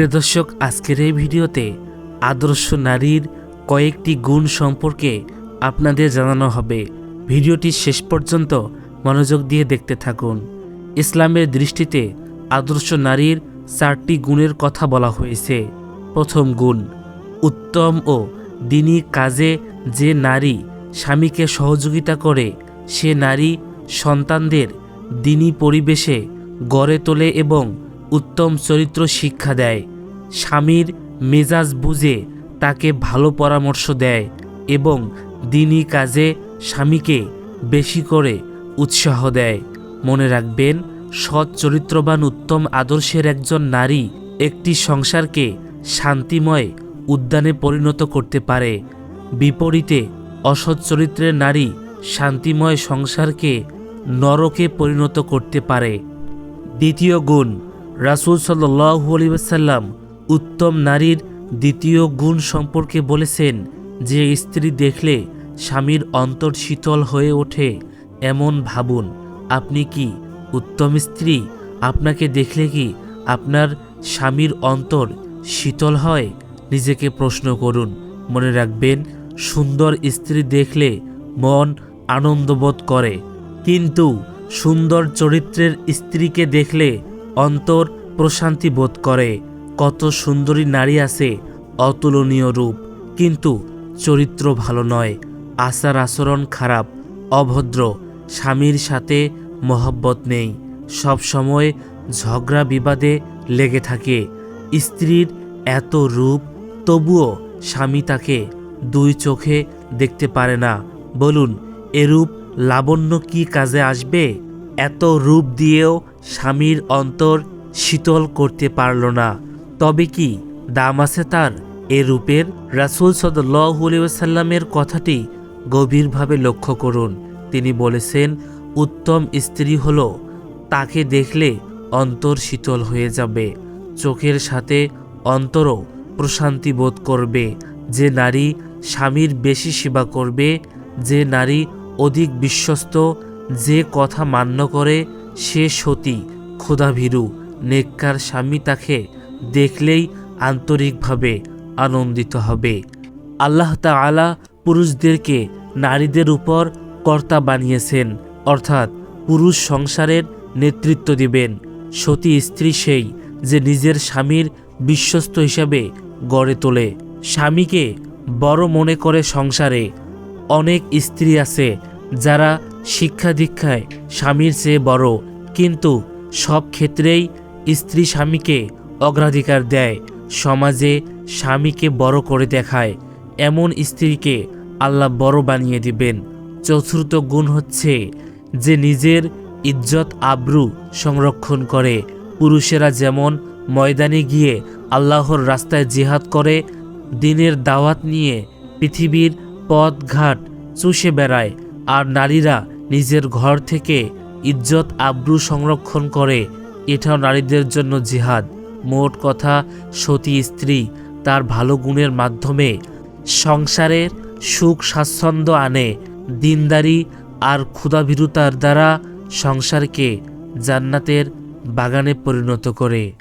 প্রিয় দর্শক, আজকের এই ভিডিওতে আদর্শ নারীর কয়েকটি গুণ সম্পর্কে আপনাদের জানানো হবে। ভিডিওটি শেষ পর্যন্ত মনোযোগ দিয়ে দেখতে থাকুন। ইসলামের দৃষ্টিতে আদর্শ নারীর চারটি গুণের কথা বলা হয়েছে। প্রথম গুণ, উত্তম ও দিনী কাজে যে নারী স্বামীকে সহযোগিতা করে, সে নারী সন্তানদের দিনী পরিবেশে গড়ে তোলে এবং উত্তম চরিত্র শিক্ষা দেয়। স্বামীর মেজাজ বুঝে তাকে ভালো পরামর্শ দেয় এবং দিনী কাজে স্বামীকে বেশি করে উৎসাহ দেয়। মনে রাখবেন, সৎ চরিত্রবান উত্তম আদর্শের একজন নারী একটি সংসারকে শান্তিময় উদ্যানে পরিণত করতে পারে। বিপরীতে, অসৎ চরিত্রের নারী শান্তিময় সংসারকে নরকে পরিণত করতে পারে। দ্বিতীয় গুণ রাসুল আলিবাসাল্লাম উত্তম নারীর দ্বিতীয় গুণ সম্পর্কে বলেছেন যে স্ত্রী দেখলে স্বামীর অন্তর শীতল হয়ে ওঠে। এমন ভাবুন, আপনি কি উত্তম স্ত্রী? আপনাকে দেখলে কি আপনার স্বামীর অন্তর শীতল হয়? নিজেকে প্রশ্ন করুন, মনে রাখবেন, সুন্দর স্ত্রী দেখলে মন আনন্দবোধ করে। কিন্তু সুন্দর চরিত্রের স্ত্রীকে দেখলে অন্তর প্রশান্তি বোধ করে। কত সুন্দরী নারী আছে, অতুলনীয় রূপ, কিন্তু চরিত্র ভালো নয়। আচার আচরণ খারাপ, অভদ্র, স্বামীর সাথে মহব্বত নেই। সব সময় ঝগড়া বিবাদে লেগে থাকে। স্ত্রীর এত রূপ, তবুও স্বামী তাকে দুই চোখে দেখতে পারে না। বলুন, এরূপ লাবণ্য কি কাজে আসবে? এত রূপ দিয়েও স্বামীর অন্তর শীতল করতে পারল না। তবে কি দাম আছে তার? এ রূপের রাসুল সদল্লাহুসাল্লামের কথাটি গভীরভাবে লক্ষ্য করুন। তিনি বলেছেন, উত্তম স্ত্রী হল, তাকে দেখলে অন্তর শীতল হয়ে যাবে। চোখের সাথে অন্তরও প্রশান্তি বোধ করবে। যে নারী স্বামীর বেশি সেবা করবে, যে নারী অধিক বিশ্বস্ত যে কথা মান্য করে, সে সতী, ক্ষুধাভীরু, নেককার স্বামী তাকে দেখলেই আন্তরিকভাবে আনন্দিত হবে। আল্লাহ তাআলা পুরুষদেরকে নারীদের উপর কর্তা বানিয়েছেন, অর্থাৎ পুরুষ সংসারের নেতৃত্ব দিবেন। সতী স্ত্রী সেই যে নিজের স্বামীর বিশ্বস্ত হিসাবে গড়ে তোলে। স্বামীকে বড় মনে করে সংসারে অনেক স্ত্রী আছে যারা শিক্ষা দীক্ষায় স্বামীর চেয়ে বড়, কিন্তু সব ক্ষেত্রেই স্ত্রী স্বামীকে অগ্রাধিকার দেয়, সমাজে স্বামীকে বড় করে দেখায়, এমন স্ত্রীকে আল্লাহ বড় বানিয়ে দিবেন। চতুর্থ গুণ হচ্ছে যে নিজের ইজ্জত আব্রু সংরক্ষণ করে। পুরুষেরা যেমন ময়দানে গিয়ে আল্লাহর রাস্তায় জিহাদ করে, দিনের দাওয়াত নিয়ে পৃথিবীর পথ ঘাট চুষে বেড়ায় আর নারীরা নিজের ঘর থেকে ইজ্জত আব্রু সংরক্ষণ করে, এটাও নারীদের জন্য জিহাদ। মোট কথা, সতী স্ত্রী তার ভালো গুণের মাধ্যমে সংসারের সুখ স্বাচ্ছন্দ্য আনে, দিনদারি আর ক্ষুধাভীরুতার দ্বারা সংসারকে জান্নাতের বাগানে পরিণত করে।